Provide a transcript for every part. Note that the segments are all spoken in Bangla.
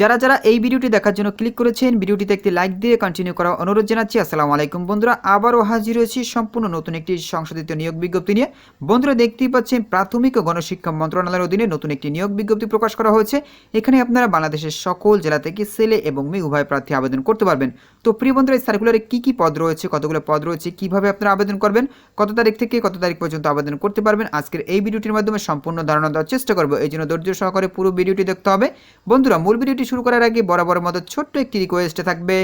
যারা যারা এই ভিডিওটি দেখার জন্য ক্লিক করেছেন, ভিডিওটিতে একটি লাইক দিয়ে কন্টিনিউ করার অনুরোধ জানাচ্ছি। আসসালামু আলাইকুম বন্ধুরা, আবারও হাজির হয়েছি সম্পূর্ণ নতুন একটি সংশোধিত নিয়োগ বিজ্ঞপ্তি নিয়ে। বন্ধুরা দেখতেই পাচ্ছেন, প্রাথমিক ও গণশিক্ষা মন্ত্রণালয়ের অধীনে নতুন একটি নিয়োগ বিজ্ঞপ্তি প্রকাশ করা হয়েছে। এখানে আপনারা বাংলাদেশের সকল জেলা থেকে ছেলে এবং মেয়ে উভয় প্রার্থী আবেদন করতে পারবেন। তো প্রিয় বন্ধুরা, এই সার্কুলারে কী কী পদ রয়েছে, কতগুলো পদ রয়েছে, কীভাবে আপনারা আবেদন করবেন, কত তারিখ থেকে কত তারিখ পর্যন্ত আবেদন করতে পারবেন, আজকের এই ভিডিওটির মাধ্যমে সম্পূর্ণ ধারণা দেওয়ার চেষ্টা করব। এই জন্য ধৈর্য সহকারে পুরো ভিডিওটি দেখতে হবে। বন্ধুরা, মূল ভিডিওটি শুরু করার আগে বরাবরের মতো ছোট্ট একটি রিকোয়েস্টে থাকবে।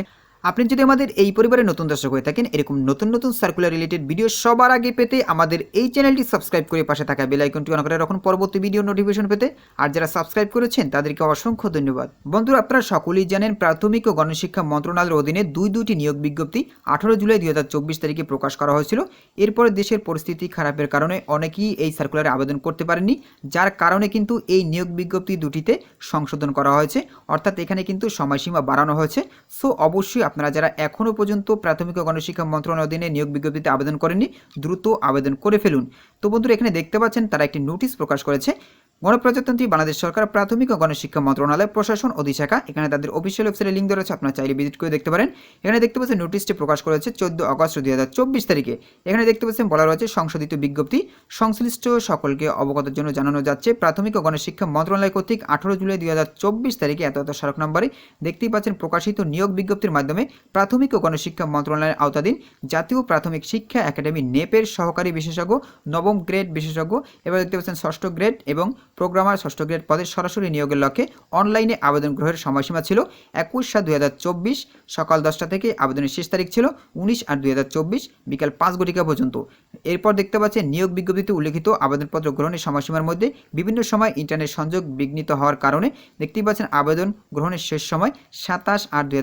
আপনি যদি আমাদের এই পরিবারের নতুন দর্শক হয়ে থাকেন, এরকম নতুন নতুন সার্কুলার রিলেটেড ভিডিও সবার আগে পেতে আমাদের এই চ্যানেলটি সাবস্ক্রাইব করে পাশে থাকা বেল আইকনটি অন করে রাখুন পরবর্তী ভিডিও নোটিফিকেশন পেতে। আর যারা সাবস্ক্রাইব করেছেন, তাদেরকে অসংখ্য ধন্যবাদ। বন্ধুরা, আপনারা সকলেই জানেন প্রাথমিক ও গণশিক্ষা মন্ত্রণালয়ের অধীনে দুই দুইটি নিয়োগ বিজ্ঞপ্তি আঠারো জুলাই দুই হাজার চব্বিশ তারিখে প্রকাশ করা হয়েছিল। এরপরে দেশের পরিস্থিতি খারাপের কারণে অনেকেই এই সার্কুলারে আবেদন করতে পারেননি, যার কারণে কিন্তু এই নিয়োগ বিজ্ঞপ্তি দুটিতে সংশোধন করা হয়েছে। অর্থাৎ এখানে কিন্তু সময়সীমা বাড়ানো হয়েছে। সো অবশ্যই আপনারা যারা এখনও পর্যন্ত প্রাথমিক ও গণশিক্ষা মন্ত্রণালয়ের অধীনে নিয়োগ বিজ্ঞপ্তিতে আবেদন করেননি, দ্রুত আবেদন করে ফেলুন। তো বন্ধুরা, এখানে দেখতে পাচ্ছেন তারা একটি নোটিশ প্রকাশ করেছে। গণপ্রজাতন্ত্রী বাংলাদেশ সরকার, প্রাথমিক ও গণশিক্ষা মন্ত্রণালয়, প্রশাসন অধিশাখা এখানে তাদের অফিসিয়াল ওয়েবসাইটে লিঙ্ক রয়েছে, আপনারা চাইলে ভিজিট করে দেখতে পারেন। এখানে দেখতে পাচ্ছেন নোটিশটি প্রকাশ করেছে চোদ্দ আগস্ট দুই তারিখে। এখানে দেখতে পাচ্ছেন বলা রয়েছে, সংশোধিত বিজ্ঞপ্তি সংশ্লিষ্ট সকলকে অবগতের জন্য জানানো যাচ্ছে। প্রাথমিক ও গণশিক্ষা মন্ত্রণালয় কর্তৃক আঠারো জুলাই দুই হাজার চব্বিশ তারিখে এত এত সড়ক নম্বরে দেখতেই পাচ্ছেন প্রকাশিত নিয়োগ বিজ্ঞপ্তির মাধ্যমে প্রাথমিক ও গণশিক্ষা মন্ত্রণালয়ের আওতাধীন জাতীয় প্রাথমিক শিক্ষা একাডেমি নেপের সহকারী বিশেষজ্ঞ, নবম গ্রেড বিশেষজ্ঞ, এবার দেখতে পাচ্ছেন ষষ্ঠ গ্রেড এবং প্রোগ্রামার ষষ্ঠ গ্রেড পদে সরাসরি নিয়োগের লক্ষ্যে অনলাইনে আবেদন গ্রহের সময়সীমা ছিল একুশ সাত দুই সকাল দশটা থেকে আবেদনের শেষ তারিখ ছিল উনিশ আট দুই বিকাল পাঁচ ঘটিকা পর্যন্ত। এরপর দেখতে পাচ্ছেন নিয়োগ বিজ্ঞপ্তিতে উল্লেখিত আবেদনপত্র গ্রহণের সময়সীমার মধ্যে বিভিন্ন সময় ইন্টারনেট সংযোগ বিঘ্নিত হওয়ার কারণে দেখতেই পাচ্ছেন আবেদন গ্রহণের শেষ সময় সাতাশ আট দুই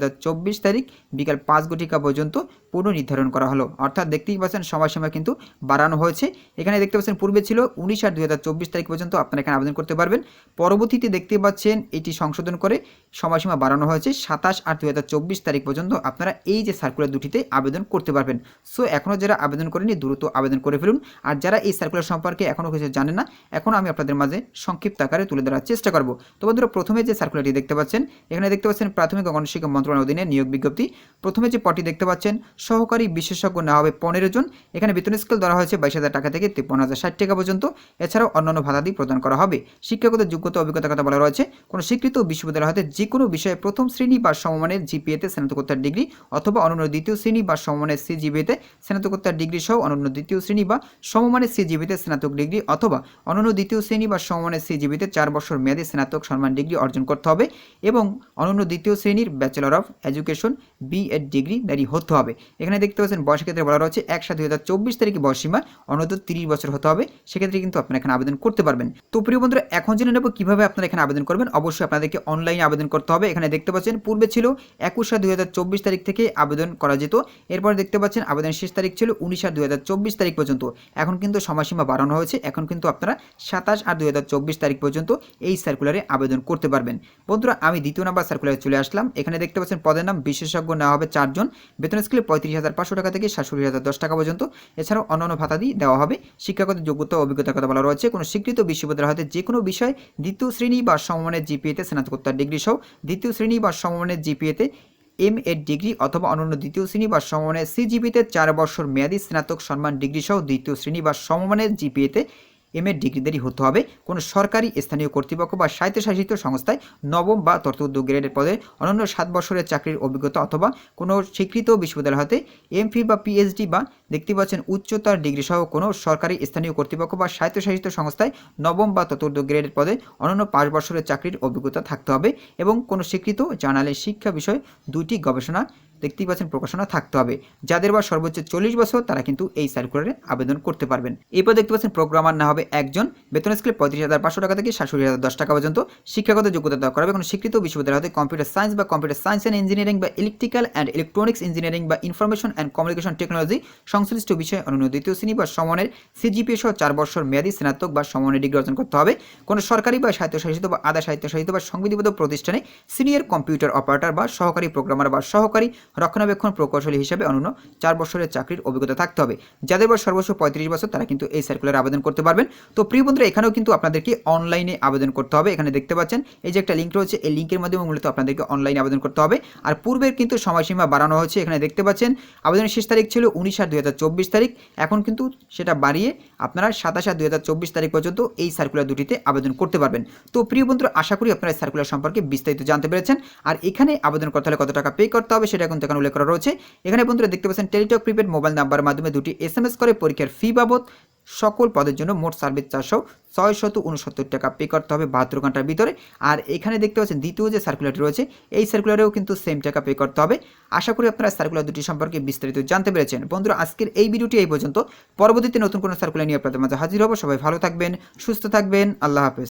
তারিখ, বিকাল পাঁচ ঘটিকা পর্যন্ত পুনর্নির্ধারণ করা হলো। অর্থাৎ দেখতেই পাচ্ছেন সময়সীমা কিন্তু বাড়ানো হয়েছে। এখানে দেখতে পাচ্ছেন পূর্বে ছিল উনিশ আট দুই তারিখ পর্যন্ত আপনারা এখানে আবেদন করতে পারবেন। পরবর্তীতে দেখতে পাচ্ছেন এটি সংশোধন করে সময়সীমা বাড়ানো হয়েছে সাতাশ আট দুই তারিখ পর্যন্ত আপনারা এই যে সার্কুলার দুটিতে আবেদন করতে পারবেন। সো এখনও যারা আবেদন করেনি দ্রুত আবেদন করে ফেলুন। আর যারা এই সার্কুলার সম্পর্কে এখনও কিছু জানেন না, এখন আমি আপনাদের মাঝে সংক্ষিপ্ত আকারে তুলে ধরার চেষ্টা করব। তো বন্ধুরা, প্রথমে যে সার্কুলারটি দেখতে পাচ্ছেন, এখানে দেখতে পাচ্ছেন প্রাথমিক গণশিক্ষা মন্ত্রণালয়ের অধীনে নিয়োগ বিজ্ঞপ্তি। প্রথমে যে পটি দেখতে পাচ্ছেন, সহকারী বিশেষজ্ঞ নেওয়া হবে পনেরো জন। এখানে বেতন স্কেল ধরা হয়েছে বাইশ হাজার টাকা থেকে তিপ্পান্ন হাজার ষাট টাকা পর্যন্ত। এছাড়াও অন্যান্য ভাতাদি প্রদান করা হবে। শিক্ষাগত যোগ্যতা অভিজ্ঞতার কথা বলা রয়েছে। কোনো স্বীকৃত বিশ্ববিদ্যালয় হতে যে কোনো বিষয়ে প্রথম শ্রেণি বা সমমানের জিপিএতে স্নাতকোত্তর ডিগ্রি অথবা অনন্য দ্বিতীয় শ্রেণি বা সমমানের সিজিবিতে স্নাতকোত্তর ডিগ্রি সহ অনন্য দ্বিতীয় শ্রেণি বা সমমানের সিজিবিতে স্নাতক ডিগ্রি অথবা অনন্য দ্বিতীয় শ্রেণি বা সমমানের সিজিবিতে চার বছর মেয়াদী স্নাতক সম্মান ডিগ্রি অর্জন করতে হবে এবং অনন্য দ্বিতীয় শ্রেণির bachelor of education B Ed degree দাঁড়িয়ে হতে হবে। এখানে দেখতে পাচ্ছেন বয়সের ক্ষেত্রে বলা রয়েছে এক সাত দুই হাজার চব্বিশ তারিখে বয়সীমা অনন্ত তিরিশ বছর হতে হবে। সেক্ষেত্রে কিন্তু আপনারা এখানে আবেদন করতে পারবেন। তো প্রিয় বন্ধুরা, এখন জেনে নেব কীভাবে আপনারা এখানে আবেদন করবেন। অবশ্যই আপনাদেরকে অনলাইনে আবেদন করতে হবে। এখানে দেখতে পাচ্ছেন, পূর্বে ছিল একুশ সাত দুই তারিখ থেকে আবেদন করা যেত। এরপর দেখতে পাচ্ছেন, আবেদনের শেষ তারিখ ছিল উনিশ আট দুই তারিখ পর্যন্ত। এখন কিন্তু সময়সীমা বাড়ানো হয়েছে। এখন কিন্তু আপনারা সাতাশ আট দুই তারিখ পর্যন্ত এই সার্কুলারে আবেদন করতে পারবেন। বন্ধুরা, আমি দ্বিতীয় নাম্বার সার্কুলারে চলে আসলাম। এখানে দেখতে পাচ্ছেন, পদের নাম বিশেষজ্ঞ নেওয়া হবে চারজন। বেতন স্কেলে পঁয়ত্রিশ হাজার পাঁচশো টাকা থেকে সাতষট্টি হাজার দশ টাকা পর্যন্ত। এছাড়াও অন্যান্য ভাতাদি দেওয়া হবে। শিক্ষাগত যোগ্যতা অভিজ্ঞতার কথা বলা রয়েছে। কোনো স্বীকৃত বিশ্ববিদ্যালয় হতে যে কোনো বিষয় দ্বিতীয় শ্রেণি বা সমমানের জিপিএতে স্নাতকোত্তর ডিগ্রি সহ দ্বিতীয় শ্রেণি বা সমমানের জিপিএতে এম এর ডিগ্রি অথবা অন্যান্য দ্বিতীয় শ্রেণি বা সমমানের সিজিপিতে চার বছর মেয়াদী স্নাতক সম্মান ডিগ্রি সহ দ্বিতীয় শ্রেণি বা সমমানের জিপিএতে এম এর ডিগ্রিধারী হতে হবে। কোনো সরকারি, স্থানীয় কর্তৃপক্ষ বা স্বায়ত্তশাসিত সংস্থায় নবম বা ততোর্ধ গ্রেডের পদে অনন্য সাত বছরের চাকরির অভিজ্ঞতা অথবা কোনো স্বীকৃত বিশ্ববিদ্যালয় হতে এমফিল বা পিএইচডি বা দেখতে পাচ্ছেন উচ্চতর ডিগ্রি সহ কোনো সরকারি, স্থানীয় কর্তৃপক্ষ বা স্বায়ত্তশাসিত সংস্থায় নবম বা ততোর্ধ গ্রেডের পদে অনন্য পাঁচ বছরের চাকরির অভিজ্ঞতা থাকতে হবে এবং কোনো স্বীকৃত জার্নালের শিক্ষা বিষয় দুইটি গবেষণা দেখতেই পাচ্ছেন প্রকাশনা থাকতে হবে। যাদের বা সর্বোচ্চ চল্লিশ বছর, তারা কিন্তু এই সার্কুলারে আবেদন করতে পারবেন। এরপর দেখতে পাচ্ছেন প্রোগ্রামার না হবে একজন। বেতন স্কেলে পঁয়ত্রিশ হাজার পাঁচশো টাকা থেকে সাতষট্টি হাজার দশ টাকা পর্যন্ত শিক্ষাগত যোগ্যতা দেওয়া করা হবে। কোনো স্বীকৃত বিশ্ববিদ্যালয় হতে কম্পিউটার সায়েন্স বা কম্পিউটার সায়েন্স অ্যান্ড ইঞ্জিনিয়ারিং বা ইলেকট্রিক্যাল অ্যান্ড ইলেকট্রনিক্স ইঞ্জিনিয়ারিং বা ইনফরমেশন অ্যান্ড কমিউনিকেশন টেকনোলজি সংশ্লিষ্ট বিষয়ে অনন্য দ্বিতীয় শ্রেণি বা সমনের সিজিপিএ সহ চার বছর মেয়াদী স্নাতক বা সমনের ডিগ্রি অর্জন করতে হবে। কোনো সরকারি বা স্বায়ত্তশাসিত বা আধা স্বায়ত্তশাসিত বা সংবিধিবদ্ধ প্রতিষ্ঠানে সিনিয়র কম্পিউটার অপারেটর বা সহকারী প্রোগ্রামার বা সহকারী রক্ষণাবেক্ষণ প্রকৌশলী হিসেবে অনন্য চার বছরের চাকরির অভিজ্ঞতা থাকতে হবে। যাদের বয়স সর্বোচ্চ পঁয়ত্রিশ বছর, তারা কিন্তু এই সার্কুলার আবেদন করতে পারবেন। তো প্রিয় বন্ধুরা, এখানেও কিন্তু আপনাদেরকে অনলাইনে আবেদন করতে হবে। এখানে দেখতে পাচ্ছেন, এই যে একটা লিঙ্ক রয়েছে, এই লিঙ্কের মাধ্যমে মূলত আপনাদেরকে অনলাইনে আবেদন করতে হবে। আর পূর্বের কিন্তু সময়সীমা বাড়ানো হয়েছে। এখানে দেখতে পাচ্ছেন, আবেদনের শেষ তারিখ ছিল উনিশ আট দুই তারিখ। এখন কিন্তু সেটা বাড়িয়ে আপনারা সাতাশ আট দুই তারিখ পর্যন্ত এই সার্কুলার দুটিতে আবেদন করতে পারবেন। তো প্রিয় বন্ধুরা, আশা করি আপনারা সার্কুলার সম্পর্কে বিস্তারিত জানতে পেরেছেন। আর এখানে আবেদন করতে হলে কত টাকা পে করতে হবে, সেটা কিন্তু এখানে উল্লেখ করা রয়েছে। এখানে বন্ধুরা দেখতে পাচ্ছেন, টেলিটক প্রিপেড মোবাইল নাম্বারের মাধ্যমে দুটি এস এম এস করে পরীক্ষার ফি বাবদ সকল পদের জন্য মোট সার্ভিস চারশো ছয় শত উনসত্তর টাকা পে করতে হবে বাহাত্তর ঘণ্টার ভিতরে। আর এখানে দেখতে পাচ্ছেন, দ্বিতীয় যে সার্কুলারটি রয়েছে, এই সার্কুলারেও কিন্তু সেম টাকা পে করতে হবে। আশা করি আপনারা সার্কুলার দুটি সম্পর্কে বিস্তারিত জানতে পেরেছেন। বন্ধুরা, আজকের এই ভিডিওটি এই পর্যন্ত। পরবর্তীতে নতুন কোনো সার্কুলার নিয়ে আপনাদের মাঝে হাজির হব। সবাই ভালো থাকবেন, সুস্থ থাকবেন। আল্লাহ হাফেজ।